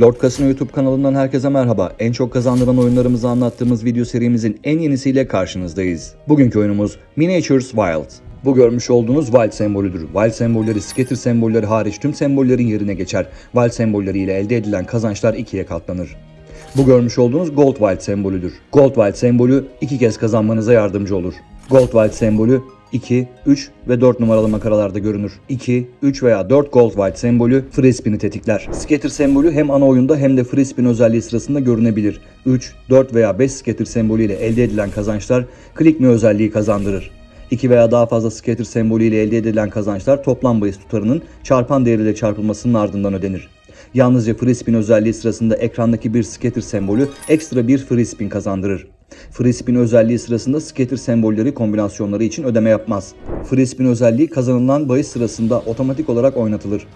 Lord Casino YouTube kanalından herkese merhaba. En çok kazandıran oyunlarımızı anlattığımız video serimizin en yenisiyle karşınızdayız. Bugünkü oyunumuz Miniatures Wild. Bu görmüş olduğunuz Wild sembolüdür. Wild sembolleri scatter sembolleri hariç tüm sembollerin yerine geçer. Wild sembolleri ile elde edilen kazançlar ikiye katlanır. Bu görmüş olduğunuz Gold Wild sembolüdür. Gold Wild sembolü iki kez kazanmanıza yardımcı olur. Gold Wild sembolü 2, 3 ve 4 numaralı makaralarda görünür. 2, 3 veya 4 Gold White sembolü free tetikler. Scatter sembolü hem ana oyunda hem de free özelliği sırasında görünebilir. 3, 4 veya 5 scatter sembolü ile elde edilen kazançlar click me özelliği kazandırır. 2 veya daha fazla scatter sembolü ile elde edilen kazançlar toplam bahis tutarının çarpan değeriyle çarpılmasının ardından ödenir. Yalnızca free özelliği sırasında ekrandaki bir scatter sembolü ekstra bir free kazandırır. Free özelliği sırasında scatter sembolleri kombinasyonları için ödeme yapmaz. Free özelliği kazanılan bahis sırasında otomatik olarak oynatılır.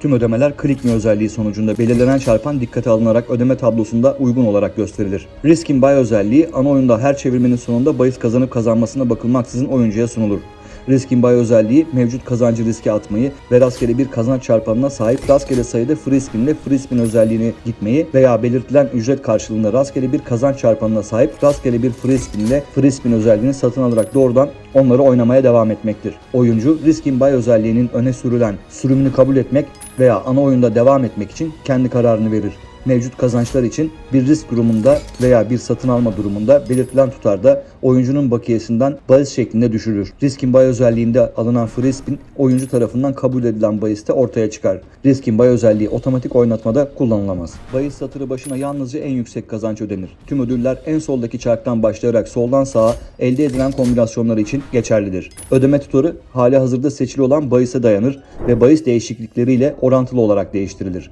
Tüm ödemeler click özelliği sonucunda belirlenen çarpan dikkate alınarak ödeme tablosunda uygun olarak gösterilir. Risk in buy özelliği ana oyunda her çevirmenin sonunda bahis kazanıp kazanmasına bakılmaksızın oyuncuya sunulur. Risk in buy özelliği mevcut kazancı riske atmayı ve rastgele bir kazanç çarpanına sahip rastgele sayıda free spin ile free spin gitmeyi veya belirtilen ücret karşılığında rastgele bir kazanç çarpanına sahip rastgele bir free spin ile free özelliğini satın alarak doğrudan onları oynamaya devam etmektir. Oyuncu risk in buy özelliğinin öne sürülen sürümünü kabul etmek veya ana oyunda devam etmek için kendi kararını verir mevcut kazançlar için bir risk durumunda veya bir satın alma durumunda belirtilen tutarda oyuncunun bakiyesinden bahis şeklinde düşürür. Riskin buy özelliğinde alınan free spin oyuncu tarafından kabul edilen bahiste ortaya çıkar. Riskin buy özelliği otomatik oynatmada kullanılamaz. Bahis satırı başına yalnızca en yüksek kazanç ödenir. Tüm ödüller en soldaki çarktan başlayarak soldan sağa elde edilen kombinasyonları için geçerlidir. Ödeme tutarı hali hazırda seçili olan bahise dayanır ve bahis değişiklikleriyle orantılı olarak değiştirilir.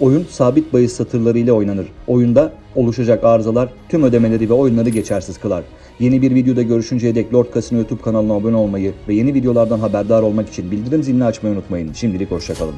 Oyun sabit bahis satırları ile oynanır. Oyunda oluşacak arızalar tüm ödemeleri ve oyunları geçersiz kılar. Yeni bir videoda görüşünceye dek Lord Casino YouTube kanalına abone olmayı ve yeni videolardan haberdar olmak için bildirim zilini açmayı unutmayın. Şimdilik hoşçakalın.